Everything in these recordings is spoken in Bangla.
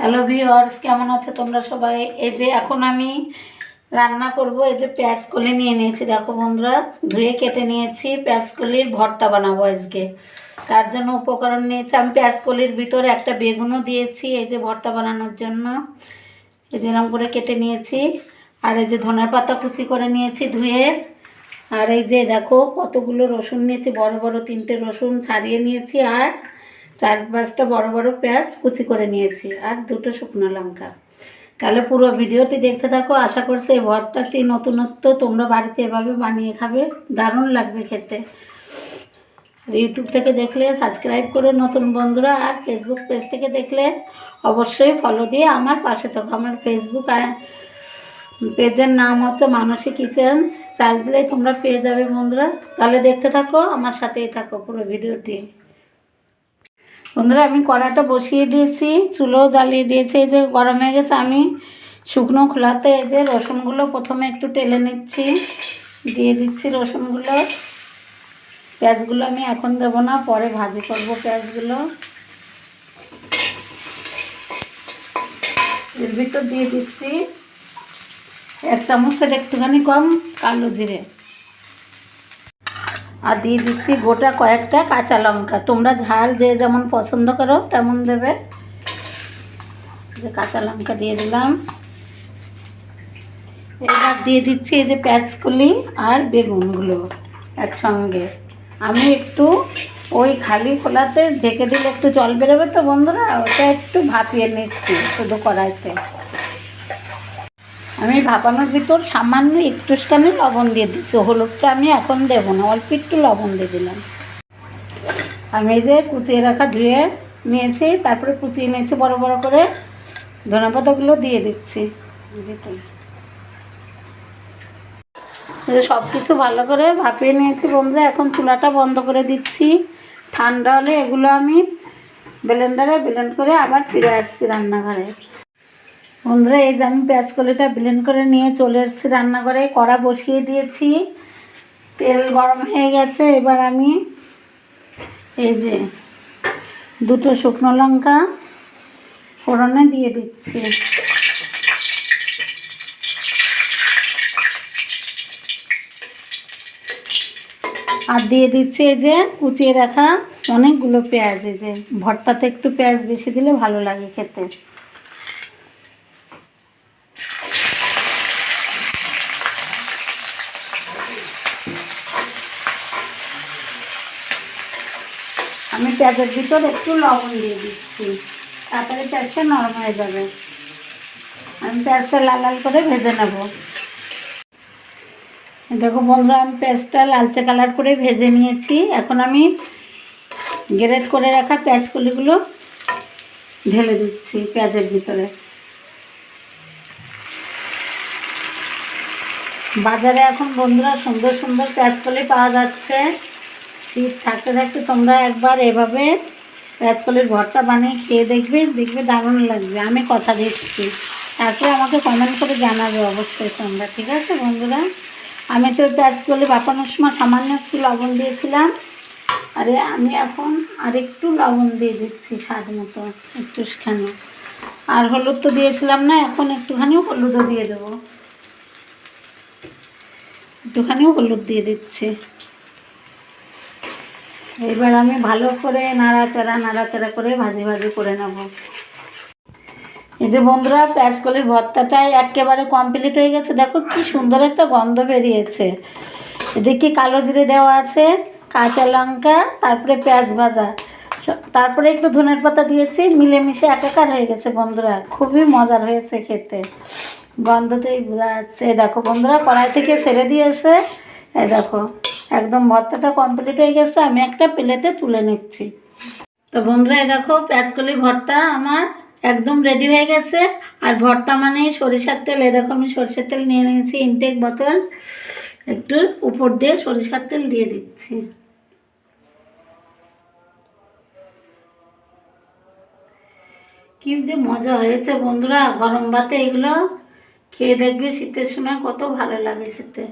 হ্যালো ভিওর্স কেমন আছো তোমরা সবাই? এই যে এখন আমি রান্না করব, এই যে পেঁয়াজ কলি নিয়ে নিয়েছি। দেখো বন্ধুরা, ধুয়ে কেটে নিয়েছি, পেঁয়াজ কলির ভর্তা বানাবো আজকে। তার জন্য উপকরণ নিয়েছি। আমি পেঁয়াজ কলির ভিতরে একটা বেগুনও দিয়েছি, এই যে ভর্তা বানানোর জন্য। এই যে এরকম করে কেটে নিয়েছি। আর এই যে ধনের পাতা কুচি করে নিয়েছি ধুয়ে। আর এই যে দেখো, কতগুলো রসুন নিয়েছি, বড় বড় তিনটে রসুন ছাড়িয়ে নিয়েছি। আর চার পাঁচটা বড় বড় পেঁয়াজ কুচি করে নিয়েছি আর দুটো শুকনো লঙ্কা। তাহলে পুরো ভিডিওটি দেখতে থাকো, আশা করছি এই ভর্তাটি নতুনত্ব তোমরা বাড়িতে এভাবে বানিয়ে খাবে, দারুণ লাগবে খেতে। ইউটিউব থেকে দেখলে সাবস্ক্রাইব করো নতুন বন্ধুরা, আর ফেসবুক পেজ থেকে দেখলে অবশ্যই ফলো দিয়ে আমার পাশে থাকো। আমার ফেসবুক পেজের নাম হচ্ছে মানসী কিচেন। চার্জ দিলেই তোমরা পেয়ে যাবে বন্ধুরা। তাহলে দেখতে থাকো, আমার সাথেই থাকো পুরো ভিডিওটি। বন্ধুরা, আমি কড়াটা বসিয়ে দিয়েছি চুলো জ্বালিয়ে দিয়েছি, এই যে গরম হয়ে গেছে, আমি শুকনো খোলাতে এই যে রসুনগুলো প্রথমে একটু টেলে নিচ্ছি, দিয়ে দিচ্ছি রসুনগুলো। পেঁয়াজগুলো আমি এখন দেবো না, পরে ভাজি করব পেঁয়াজগুলো। এর ভিতর দিয়ে দিচ্ছি এক চামচের একটুখানি কম কালো জিরে। আর দিয়ে দিচ্ছি গোটা কয়েকটা কাঁচা লঙ্কা। তোমরা ঝাল যে যেমন পছন্দ করো, তেমন দেবে। যে কাঁচা লঙ্কা দিয়ে দিলাম। এবার দিয়ে দিচ্ছি এই যে পেঁয়াজকলি আর বেগুনগুলো একসঙ্গে। আমি একটু ওই খালি খোলাতে ঢেকে দিলে একটু জল বেরোবে তো বন্ধুরা, ওটা একটু ভাপিয়ে নিচ্ছি শুধু কড়াইতে। আমি ভাপানোর ভিতর সামান্য একটুখানি লবণ দিয়ে দিচ্ছি হলুদটা আমি এখন দেবো না, অল্প একটু লবণ দিয়ে দিলাম। আমি এই যে কুচিয়ে রাখা ধুয়ে নিয়েছি, তারপরে কুচিয়ে নিয়েছি বড় বড় করে। ধনে পাতাগুলো দিয়ে দিচ্ছি। সব কিছু ভালো করে ভাপিয়ে নিয়েছি বন্ধুরা, এখন চুলাটা বন্ধ করে দিচ্ছি। ঠান্ডা হলে এগুলো আমি ব্লেন্ডারে ব্লেন্ড করে আবার ফিরে আসছি রান্নাঘরে। বন্ধুরা, এই যে আমি পেঁয়াজ কলিটা ব্লেন্ড করে নিয়ে চলে এসেছি রান্নাঘরে। কড়া বসিয়ে দিয়েছি। তেল গরম হয়ে গেছে। এবার আমি এই যে দুটো শুকনো লঙ্কা ফোড়নে দিয়ে দিচ্ছি। আর দিয়ে দিচ্ছি এই যে কুচিয়ে রাখা অনেকগুলো পেঁয়াজ। এই যে ভর্তাতে একটু পেঁয়াজ বেশি দিলে ভালো লাগে খেতে। আমি পেঁয়াজের ভিতর একটু লবণ দিয়ে দিচ্ছি। তারপরে পেঁয়াজটা নরম হয়ে যাবে। আমি পেঁয়াজটা লাল লাল করে ভেজে নেব। দেখো বন্ধুরা, আমি পেঁয়াজটা লালচে কালার করে ভেজে নিয়েছি। এখন আমি গ্রেট করে রাখা পেঁয়াজ কলিগুলো ঢেলে দিচ্ছি পেঁয়াজের ভিতরে। বাজারে এখন বন্ধুরা সুন্দর সুন্দর পেঁয়াজ কলি পাওয়া যাচ্ছে। শীত থাকতে থাকতে তোমরা একবার এভাবে পেঁয়াজকলির ভর্তা বানিয়ে খেয়ে দেখবে দেখবে দারুণ লাগবে। আমি কথা দিচ্ছি। তারপরে আমাকে কমেন্ট করে জানাবে অবশ্যই তোমরা, ঠিক আছে বন্ধুরা? আমি তো পেঁয়াজকলি বাপানোর সময় সামান্য একটু লবণ দিয়েছিলাম। আরে, আমি এখন আরেকটু লবণ দিয়ে দিচ্ছি স্বাদ মতো একটু একটুখানি। আর হলুদ তো দিয়েছিলাম না, এখন একটুখানি হলুদও দিয়ে দেবো। একটুখানিও হলুদ দিয়ে দিচ্ছি। এবার আমি ভালো করে নাড়াচাড়া নাড়াচাড়া করে ভাজি ভাজি করে নেব। এই যে বন্ধুরা, পেঁয়াজকলির ভর্তাটাই একেবারে কমপ্লিট হয়ে গেছে। দেখো কি সুন্দর একটা গন্ধ বেরিয়েছে। এদিকে কালো জিরে দেওয়া আছে, কাঁচা লঙ্কা, তারপরে পেঁয়াজ ভাজা। তারপরে একটু ধনের পাতা দিয়েছি, মিলেমিশে একাকার হয়ে গেছে বন্ধুরা। খুবই মজার হয়েছে খেতে। গন্ধতেই বোঝা যাচ্ছে। দেখো বন্ধুরা, কড়াই থেকে ছেড়ে দিয়েছে। এই দেখো। একদম ভর্তাটা কমপ্লিট হয়ে গেছে, আমি একটা প্লেটে তুলে নিচ্ছি। তো বন্ধুরা দেখো পেঁয়াজকলি ভর্তা আমার একদম রেডি হয়ে গেছে। আর ভর্তা মানে সরিষার তেল, এই দেখো আমি সরিষার তেল নিয়ে নিয়েছি ইনটেক বোতল একটু উপর দিয়ে সরিষার তেল দিয়ে দিচ্ছি। কি যে মজা হয়েছে বন্ধুরা, গরম ভাতে এগুলো খেয়ে দেখবে শীতের সময়, কত ভালো লাগে খেতে।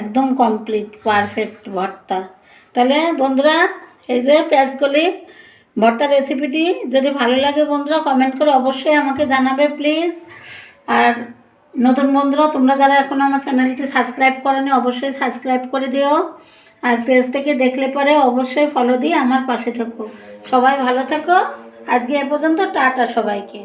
একদম কমপ্লিট পারফেক্ট ভর্তা। তাহলে বন্ধুরা, এই যে পেঁয়াজগুলি ভর্তা রেসিপিটি যদি ভালো লাগে বন্ধুরা কমেন্ট করে অবশ্যই আমাকে জানাবে প্লিজ আর নতুন বন্ধুরা, তোমরা যারা এখনও আমার চ্যানেলটি সাবস্ক্রাইব করনি, অবশ্যই সাবস্ক্রাইব করে দিও। আর পেজ থেকে দেখলে পরে অবশ্যই ফলো দিয়ে আমার পাশে থেকো। সবাই ভালো থেকো। আজকে এ পর্যন্ত, টাটা সবাইকে।